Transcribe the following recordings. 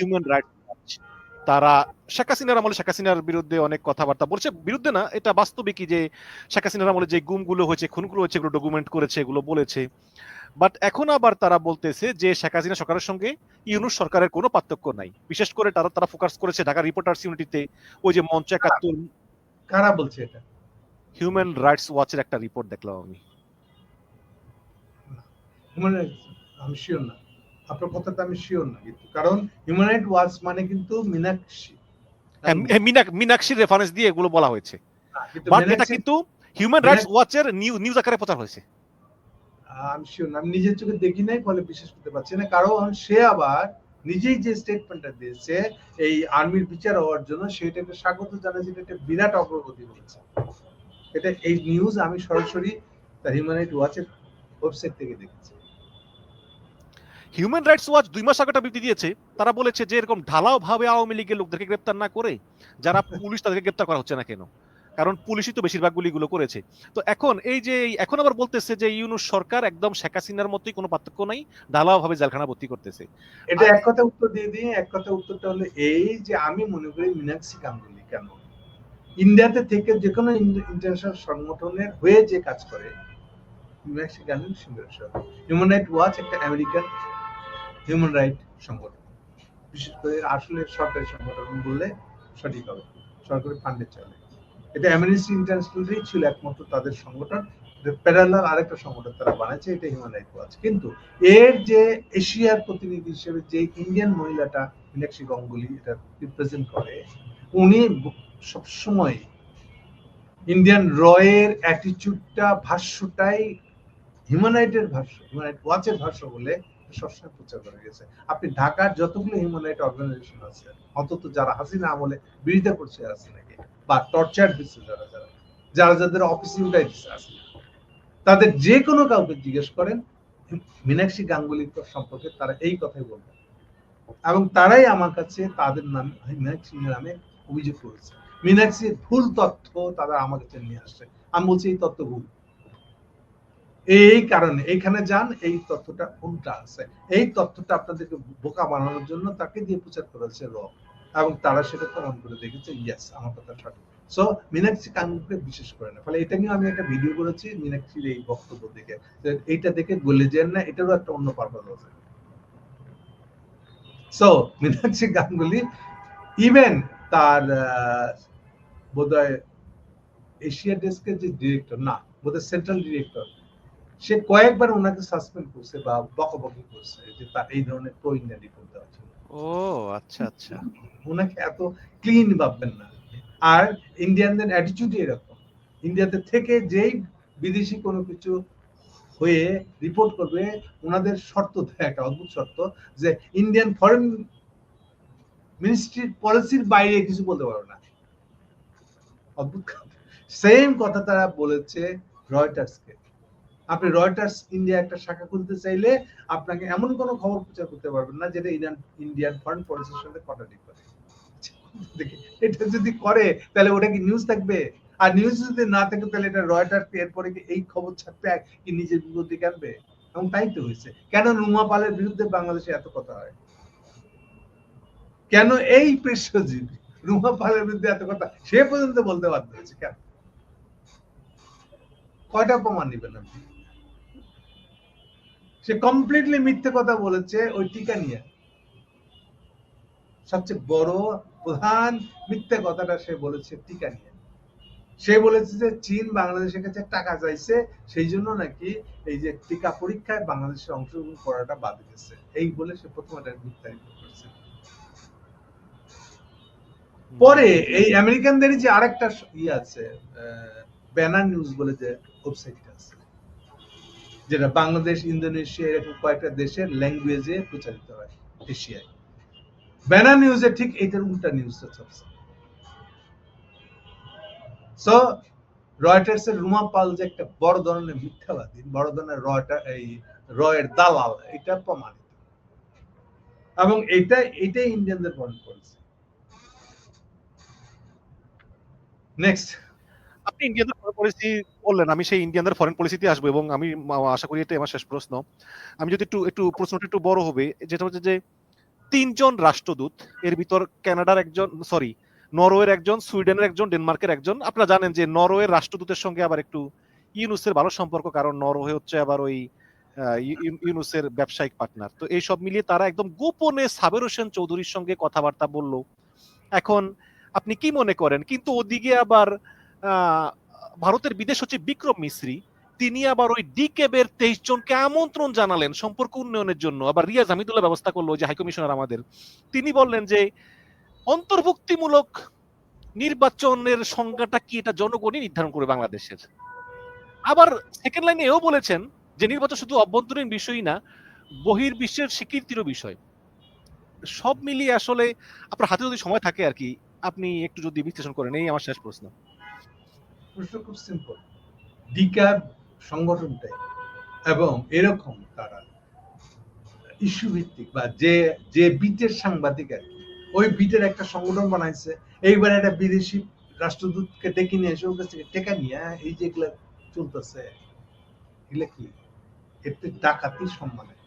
Human rights তারা শেখ হাসিনার আমলে শেখ হাসিনার বিরুদ্ধে অনেক কথাবার্তা বলছে। বিরুদ্ধে না এটা বাস্তবিকই যে শেখ হাসিনার আমলে যে গুমগুলো হয়েছে খুনগুলো হয়েছে এগুলো ডকুমেন্ট করেছে এগুলো বলেছে। বাট এখন আবার তারা বলতেছে যে শেখ হাসিনা সরকারের সঙ্গে ইউনুস সরকারের কোনো পার্থক্য নাই। বিশেষ করে তারা তারা ফোকাস করেছে ঢাকা রিপোর্টার্স ইউনিটিতে ওই যে মঞ্চ একাত্তর। কারা বলছে এটা? হিউম্যান রাইটস ওয়াচের একটা রিপোর্ট দেখলাম আমি। হিউম্যান রাইটস আমি শিওর না। আপনার কথাটা আমি শিওর না কিন্তু কারণ হিউম্যান রাইট ওয়াচ মানে কিন্তু মীনাক্ষী। হ্যাঁ, রেফারেন্স দিয়ে এগুলো বলা হয়েছে। বাট এটা কিন্তু হিউম্যান রাইটস ওয়াচের নিউজ আকারে প্রচার হয়েছে। আমি শিওর আমি নিজের চোখে দেখি নাই ফলে বিশ্বাস করতে পারছি না। কারণ সে আবার নিজেই যে স্টেটমেন্টটা দিয়েছে এই আর্মির বিচার হওয়ার জন্য সেটাকে স্বাগত জানাচ্ছে এটা বিরাট অগ্রগতি বলছে এটা এই নিউজ আমি সরাসরি হিউম্যান রাইট ওয়াচের ওয়েবসাইট থেকে দেখেছি। হিউম্যান রাইটস ওয়াচ দুই মাস আগে একটা বিবৃতি দিয়েছে। তারা বলেছে যে এরকম ঢালাও ভাবে আওয়ামী লীগের লোকদেরকে গ্রেপ্তার না করে যারা পুলিশ তাদেরকে গ্রেপ্তার করা হচ্ছে না কেন? কারণ পুলিশই তো বেশিরভাগ গুলিগুলো করেছে। তো এখন এই যে এখন আবার বলতেছে যে ইউনুস সরকার একদম শেখ হাসিনার মতোই কোনো পার্থক্য নাই ঢালাও ভাবে জেলখানা ভর্তি করতেছে। এটা এক কথা উত্তর দিয়ে দিয়ে এক কথা উত্তরটা হলো এই যে আমি মনে করি মীনাক্ষী গাঙ্গুলি কেন? ইন্ডিয়াতে থেকে যে কোনো ইন্টারন্যাশনাল সংগঠনের হয়ে যে কাজ করে Meenakshi Ganguly human right watch একটা আমেরিকান হিউম্যান রাইট সংগঠন। বিশেষ করে আসলে সরকারি সংগঠন বললে সঠিক হবে। সরকারি ফান্ডে চলে। এটা অ্যামনেস্টি ইন্টারন্যাশনালই ছিল একমাত্র তাদের সংগঠন। প্যারালাল আরেকটা সংগঠন তারা বানাচ্ছে, এটা হিউম্যান রাইট ওয়াচ কিন্তু এর যে এশিয়ার প্রতিনিধি হিসেবে যে ইন্ডিয়ান মহিলাটা মীনাক্ষী গঙ্গুলি এটা রিপ্রেজেন্ট করে, উনি সবসময় ইন্ডিয়ান রয়ের অ্যাটিচিউডটা ভাষ্যটাই হিউম্যান রাইটের ভাষ্য হিউম্যান রাইট ওয়াচের ভাষ্য বলে সবসময় প্রচার করে গেছে। আপনি ঢাকার যতগুলো হিউম্যান রাইট অর্গানাইজেশন আছে, অন্তত যারা হাসিনা আমলে বিরোধিতা করছে হাসিনাকে বা টর্চার দিচ্ছে যারা যারা? যারা যাদের অফিস ইউটাইটিস আছে তাদের যে কোনো কাউকে জিজ্ঞেস করেন, মীনাক্ষী গাঙ্গুলি সম্পর্কে তারা এই কথাই বলবেন এবং তারাই আমার কাছে তাদের নামে, মীনাক্ষী নামে অভিযোগ করেছে। মীনাক্ষীর ভুল তথ্য তারা আমার কাছে নিয়ে আসছে। আমি বলছি এই তথ্য ভুল। এই কারণে, এইখানে যান, এই তথ্যটা উল্টা আছে। এই তথ্যটা আপনাদেরকে বোকা বানানোর জন্য তাকে দিয়ে প্রচার করেছে র। এবং তারা সেটা প্রমাণ করে দেখেছে ইয়েস আমার কথা সঠিক। সো বিশেষ করে না। ফলে এটা নিয়ে আমি একটা ভিডিও করেছি এই বক্তব্য দেখে। এইটা দেখে যেন না, এটারও একটা অন্য পারপাস আছে। সো মীনাক্ষী গাঙ্গুলি ইভেন তার বোধহয় এশিয়া ডেস্কের যে ডিরেক্টর না, বোধহয় সেন্ট্রাল ডিরেক্টর সে কয়েকবার ওনাকে সাসপেন্ড করছে বা বকবকি করছে যে তার এই ধরনের প্রো ইন্ডিয়ান রিপোর্ট দেওয়ার জন্য। ও আচ্ছা আচ্ছা। ওনাকে এত ক্লিন ভাববেন না। আর ইন্ডিয়ানদের অ্যাটিটিউড এরকম। ইন্ডিয়াতে থেকে যেই বিদেশি কোনো কিছু হয়ে রিপোর্ট করবে ওনাদের শর্ত দেয় একটা অদ্ভুত শর্ত যে ইন্ডিয়ান ফরেন মিনিস্ট্রির পলিসির বাইরে কিছু বলতে পারো না। অদ্ভুত সেম কথা তারা বলেছে রয়টার্সকে আপনি রয়টার্স ইন্ডিয়া একটা শাখা খুলতে চাইলে আপনাকে এমন কোনো খবর প্রচার করতে পারবেন না যেটা ইন্ডিয়ান ইন্ডিয়ান ফরেন পলিসির সাথে কন্ট্রাডিক্ট করে। এটা যদি করে, তাহলে ওটা কি নিউজ থাকবে? আর নিউজ যদি না থাকে, তাহলে এটা রয়টার এরপরে কি এই খবর ছাপবে কি নিজের বিরুদ্ধে আনবে এবং তাই তো হয়েছে। কেন রুমা পালের বিরুদ্ধে বাংলাদেশে এত কথা হয়? কেন এই পৃষ্ঠজীব রুমা পালের বিরুদ্ধে এত কথা? সে পর্যন্ত বলতে বাধ্য হয়েছে, কেন? কয়টা প্রমাণ নিবেন আপনি? সে কমপ্লিটলি মিথ্যে কথা বলেছে ওই টিকা নিয়ে। সবচেয়ে বড়, প্রধান মিথ্যে কথাটা সে বলেছে টিকা নিয়ে। সে বলেছে যে চীন বাংলাদেশের কাছে টাকা চাইছে, সেই জন্য নাকি এই যে টিকা পরীক্ষায় বাংলাদেশে অংশগ্রহণ করাটা বাদ গেছে এই বলে সে প্রথম একটা করেছে। পরে এই আমেরিকানদের যে আরেকটা ইয়ে আছে ব্যানার নিউজ বলে যে ওয়েবসাইট আছে। যেটা বাংলাদেশ, ইন্দোনেশিয়া এরকম কয়েকটা দেশের ল্যাঙ্গুয়েজে প্রচারিত হয়, এশিয়ায়। ব্যানার নিউজে ঠিক এইটার উল্টা নিউজটা চলছে। সো রয়টার্স এর রুমা পাল যে একটা বড় ধরনের মিথ্যাবাদী, বড় ধরনের রয়টার এই রয়ের দালাল, এটা প্রমাণিত। এবং এটা এটাই ইন্ডিয়ানদের বন্ধ করেছে। নেক্সট আপনি ইন্ডিয়ানদের ফরেন পলিসি বললেন আমি সেই ইন্ডিয়ানদের ফরেন পলিসিতে আসব এবং আমি আশা করি আমার শেষ প্রশ্ন। আমি যদি একটু একটু প্রশ্নটা একটু বড় হবে যেটা হচ্ছে যে তিনজন রাষ্ট্রদূত এর ভিতর একজন সরি নরওয়ের একজন সুইডেনের একজন ডেনমার্কের একজন আপনারা জানেন যে নরওয়ের রাষ্ট্রদূতের সঙ্গে আবার একটু ইউনুসের ভালো সম্পর্ক কারণ নরওয়ে হচ্ছে আবার ওই ইউনুসের ব্যবসায়িক পার্টনার তো এই সব মিলিয়ে তারা একদম গোপনে সাবের হোসেন চৌধুরীর সঙ্গে কথাবার্তা বলল। এখন আপনি কি মনে করেন? কিন্তু ওদিকে আবার আহ, ভারতের বিদেশ সচিব বিক্রম মিশ্রি, তিনি আবার ওই ডি কেবের তেইশ জনকে আমন্ত্রণ জানালেন সম্পর্ক উন্নয়নের জন্য। আবার রিয়াজ হামিদুল্লাহ ব্যবস্থা করল যে হাইকমিশনার আমাদের। তিনি বললেন যে, অন্তর্ভুক্তিমূলক নির্বাচনের সংজ্ঞাটা কি এটা জনগণই নির্ধারণ করবে বাংলাদেশের। আবার সেকেন্ড লাইনে এও বলেছেন যে, নির্বাচন শুধু অভ্যন্তরীণ বিষয়ই না বহির বিশ্বের স্বীকৃতিরও বিষয়। সব মিলিয়ে আসলে আপনার হাতে যদি সময় থাকে আর কি, আপনি একটু যদি বিশ্লেষণ করেন, এই আমার শেষ প্রশ্ন। প্রশ্ন খুব সিম্পল ডিক্যাব সংগঠনটাই এবং এরকম তারা ইস্যু ভিত্তিক বা যে যে বিটের সাংবাদিক আর ওই বিটের একটা সংগঠন বানাইছে। এইবার একটা বিদেশি রাষ্ট্রদূতকে ডেকে নিয়ে এসে ওর কাছ থেকে টেকা নিয়ে "হ্যাঁ, এই যে এগুলা চলতেছে এগুলা কি? এতে ডাকাতি সম্মানের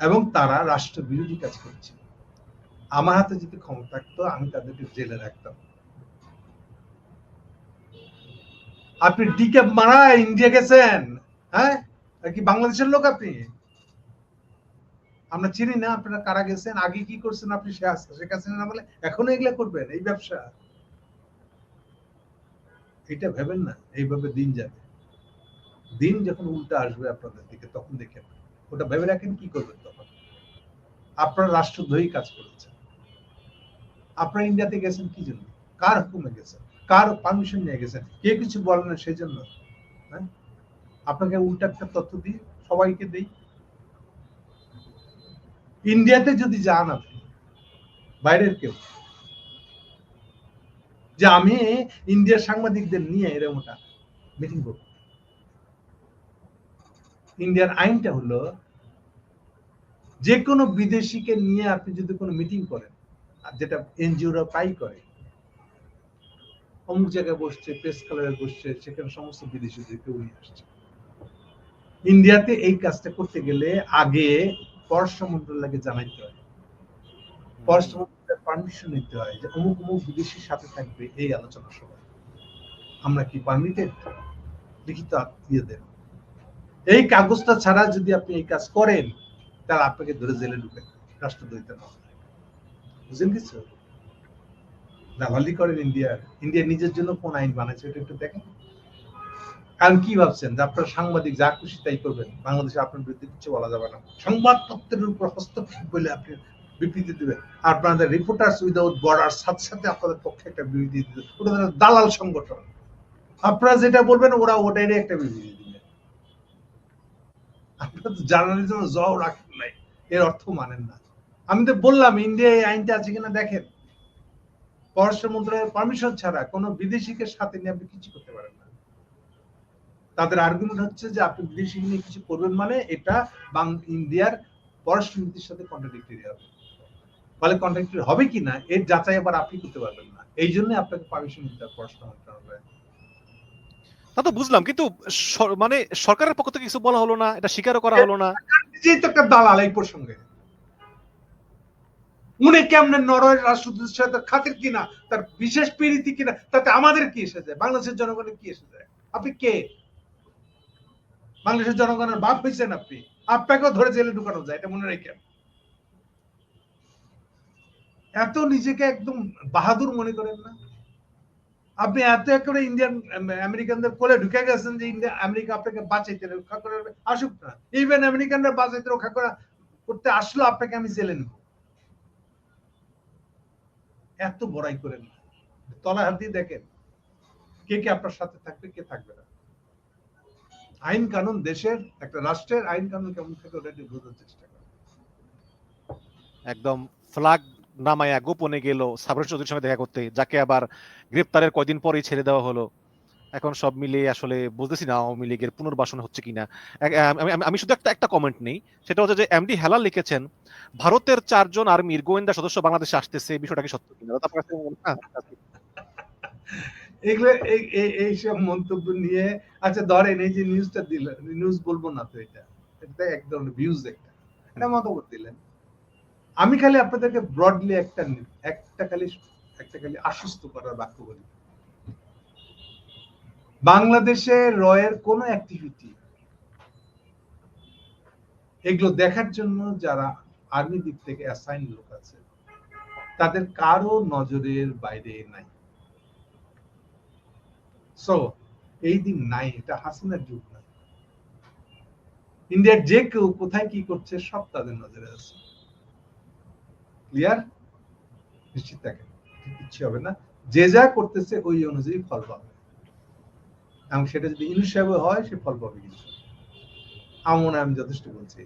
এবং তারা রাষ্ট্র বিরোধী কাজ করছে। আমার হাতে যদি ক্ষমতা থাকতো আমি তাদেরকে জেলে রাখতাম। আপনি ডিক্যাপ মারা ইন্ডিয়া গেছেন হ্যাঁ? কি বাংলাদেশের লোক আপনি? আমরা চিনি না আপনারা কারা গেছেন, আগে কি করছেন আপনি শেখ- শেখ হাসিনা না বলে এখনও এগুলা করবেন, এই ব্যবসা। এটা ভেবেন না, এইভাবে দিন যাবে। দিন যখন উল্টা আসবে আপনাদের দিকে, তখন দেখেন ওটা ভেবে রাখেন কি করবেন তখন। আপনারা রাষ্ট্রদ্রোহী কাজ করেছেন। আপনারা ইন্ডিয়াতে গেছেন কি জন্য? কার হুকুমে গেছেন? কার পারমিশন নিয়ে গেছেন? কে কিছু বলেন না সেই জন্য হ্যাঁ? আপনাকে উল্টা একটা তথ্য দিই, সবাইকে দিই। ইন্ডিয়াতে যদি যান আপনি, বাইরের কেউ, যে আমি ইন্ডিয়ার সাংবাদিকদের নিয়ে এরকম ওটা মিটিং করব। ইন্ডিয়ার আইনটা হলো, যে কোনো বিদেশিকে নিয়ে আপনি যদি কোনো মিটিং করেন, আর যেটা এনজিওরা প্রায় করে অমুক জায়গায় বসছে প্রেস ক্লাবে বসছে, সেখানে সমস্ত বিদেশিদেরকে নিয়ে আসছে। ইন্ডিয়াতে এই কাজটা করতে গেলে আগে পররাষ্ট্র মন্ত্রণালয়কে জানাইতে হয়। পররাষ্ট্র মন্ত্রণালয়ের পারমিশন নিতে হয় যে অমুক অমুক বিদেশির সাথে থাকবে এই আলোচনা সভা আমরা কি পারমিটেড লিখিত দিয়ে এই কাগজটা ছাড়া যদি আপনি এই কাজ করেন, তাহলে আপনাকে ধরে জেলে ঢুকে রাষ্ট্রদ্রোহিতা বুঝলেন কিছু দালালি করেন ইন্ডিয়ার ইন্ডিয়া নিজের জন্য কোন আইন বানাইছে এটা একটু দেখেন। কারণ কি ভাবছেন? যে আপনার সাংবাদিক যা খুশি তাই করবেন। বাংলাদেশে আপনার বিরুদ্ধে কিছু বলা যাবে না। সংবাদপত্রের উপর হস্তক্ষেপ বলে আপনি বিবৃতি দিবেন। আপনাদের রিপোর্টার্স উইদাউট বর্ডার সাথে সাথে আপনাদের পক্ষে একটা বিবৃতি দিবে ওটা দালাল সংগঠন। আপনারা যেটা বলবেন, ওরা ওটাই একটা বিবৃতি দিবে। আপনারা তো জার্নালিজম জও রাখেন নাই। এর অর্থ মানেন না। আমি তো বললাম ইন্ডিয়া এই আইনটা আছে কিনা দেখেন। পররাষ্ট্র মন্ত্রণালয়ের পারমিশন ছাড়া কোনো বিদেশিকে সাথে নিয়ে আপনি কিছু করতে পারেন না। তাদের আর্গুমেন্ট হচ্ছে যে আপনি বিদেশি নিয়ে কিছু করবেন মানে এটা বাং ইন্ডিয়ার পররাষ্ট্র নীতির সাথে কন্ট্রাডিক্টরি হবে। ফলে কন্ট্রাডিক্টরি হবে কি না এর যাচাই আবার আপনি করতে পারবেন না। এই জন্য আপনাকে পারমিশন নিতে হবে পররাষ্ট্র মন্ত্রণালয়। তা তো বুঝলাম কিন্তু মানে সরকারের পক্ষ থেকে কিছু বলা হলো না এটা স্বীকারও করা হলো না। নিজেই তো একটা দালাল এই প্রসঙ্গে। উনি কেমনে নরওয়ের রাষ্ট্রদূতের সাথে খাতির কিনা, তার বিশেষ প্রীতি কিনা, তাতে আমাদের কি এসে যায় বাংলাদেশের জনগণের কি এসে যায় আপনি কে? বাংলাদেশের জনগণের বাপ হয়েছেন আপনি। আপনাকেও ধরে জেলে ঢুকানো যায়, এটা মনে রেখেন। এত নিজেকে একদম বাহাদুর মনে করেন না। আপনি এত একেবারে ইন্ডিয়ান, আমেরিকানদের কোলে ঢুকে গেছেন যে ইন্ডিয়া, আমেরিকা আপনাকে বাঁচাইতে রক্ষা করে আসুক না। ইভেন আমেরিকানরা বাঁচাইতে রক্ষা করা, করতে আসলো, আপনাকে আমি জেলে নেব। এত বড়াই করেন তলা হাত দিয়ে দেখেন, কে কে আপনার সাথে থাকবে, কে থাকবে না। আইন কানুন দেশের, একটা রাষ্ট্রের আইন কানুন কেমন থাকে ওটা একটু বোঝার চেষ্টা করেন। একদম ফ্লাগ নামায়া গোপনে গেল সাবরেশ চৌধুরীর সঙ্গে দেখা করতে, যাকে আবার গ্রেপ্তারের কয়দিন পরেই ছেড়ে দেওয়া হলো। এখন সব মিলিয়ে আসলে বুঝতেছি না আওয়ামী লীগের পুনর্বাসন হচ্ছে কিনা। আমি- শুধু একটা একটা কমেন্ট নেই সেটা হচ্ছে যে এমডি হেলাল লিখেছেন ভারতের চারজন আর্মির গোয়েন্দা সদস্য বাংলাদেশে আসতেছে বিষয়টা কি সত্য কিনা? আপনার কাছে হ্যাঁ, এগুলো মন্তব্য নিয়ে আচ্ছা ধরেন এই যে নিউজটা দিল নিউজ বলব না তো এটা। এটা এক ধরনের ভিউজ একটা। এটা মতামত দিলেন। আমি খালি আপনাদেরকে ব্রডলি একটা একটা খালি একটা খালি আশ্বস্ত করার বাক্য বলি। বাংলাদেশে রয়ের কোন অ্যাক্টিভিটি এগুলো দেখার জন্য যারা আর্মি দিক থেকে অ্যাসাইন লোক আছে, তাদের কারও নজরের বাইরে নাই। সো এই দিন নাই, এটা হাসিনার যুগ না। ইন্ডিয়ার যে কেউ কোথায় কি করছে, সব তাদের নজরে আছে। ক্লিয়ার নিশ্চিত থাকেন কিচ্ছু হবে না। যে যা করতেছে, ওই অনুযায়ী ফল পাবে। এবং সেটা যদি ইংলিশ সাহেব হয় সে ফল পাবে কিন্তু। আমার আমি যথেষ্ট বলছি।